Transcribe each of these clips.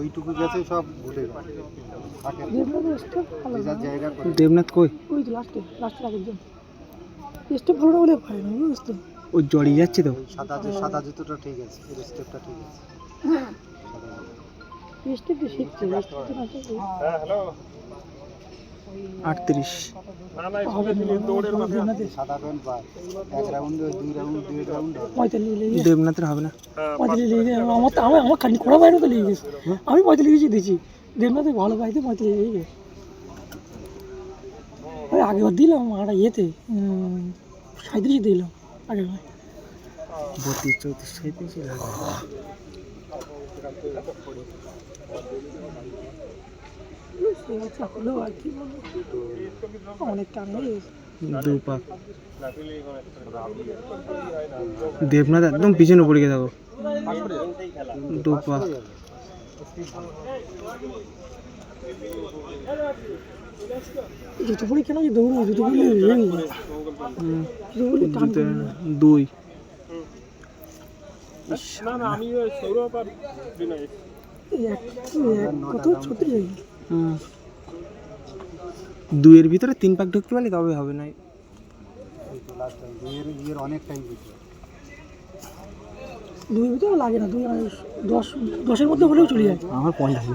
ওইটুকু গেছে সব ঘুরে দেবনাথ কই? ওই তো লাস্টে লাস্টের আগের জন। স্টেপ ভালো বলে ভয় না বুঝতো ও যাচ্ছে তো? সাদা সাদা জুতোটা ঠিক আছে স্টেপটা ঠিক আছে। স্টেপ তো শিখছে হ্যাঁ আটত্রিশ। দেবনাথের সাদা প্যান্ট বা এক রাউন্ডে দুই রাউন্ড দুই রাউন্ড। পঁয়তাল্লিশ লেগে গেছে। হবে না। আমার আমার আমার খানি খোড়া বাইরে তো লেগে গেছে আমি পঁয়তাল্লিশ গেছি দিয়েছি দেবনাথে ভালো পাইতে পঁয়তাল্লিশ লেগে গেছে। ওই আগেবার দিলাম আর ইয়েতে সাঁত্রিশে দিলাম বত্রিশ চৌত্রিশ সাঁত্রিশ সে হচ্ছে হলো আর কি বলব? অনেক টান। হয়ে দু পাক দেবনাথ একদম পিছনে পড়ে গেছে দেখো দু পাক জুতো পরে কেন দৌড়ো জুতো পরলে ভেঙে যায় হুম, জুতো পরলে টান দুটো কমে যায়। দুই এক এক কত? ছত্রিশ? হয়ে গেছে হুম। দুইয়ের ভিতরে তিন পাক ঢুকতে পারলে তবে হবে না এই তো লাস্ট টাইম দুইয়ের ইয়ের অনেক টাইম দিতে দুই ভিতরে লাগে না দুই আর দশ দশের মধ্যে হলেও চলে যায়। আমার পঞ্চাশ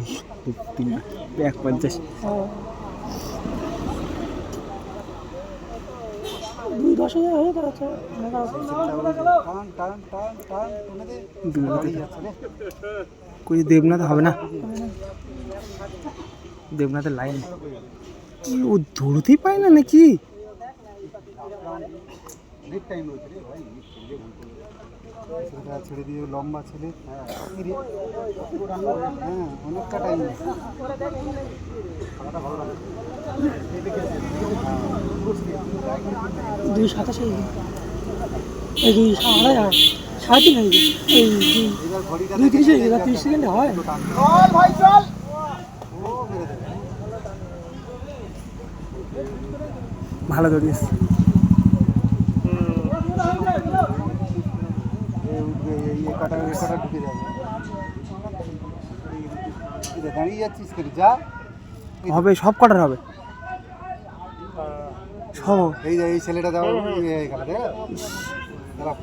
তিন এক পঞ্চাশ। দুই দশ হাজার হয়ে গেছে টান টান টান টান টেনে দে দুই দাঁড়িয়ে যাচ্ছে রে কই দেবনাথ হবে না? দেবনাথের লাইন কি ও ধরতেই পায় না নাকি? ছেড়ে দিয়ে লম্বা ছেলে হ্যাঁ। হ্যাঁ অনেকটা টাইম দুই সাতাশ হয়ে গেছে। এই দুই আড়াই সাড়ে তিন হয়ে গেছে। এই দুই তিরিশ হয়ে সেকেন্ডে হয়। কেন যা হবে সব কটার হবে। সব এই যে এই ছেলেটা দাও এই খেলা দেখ দাঁড়া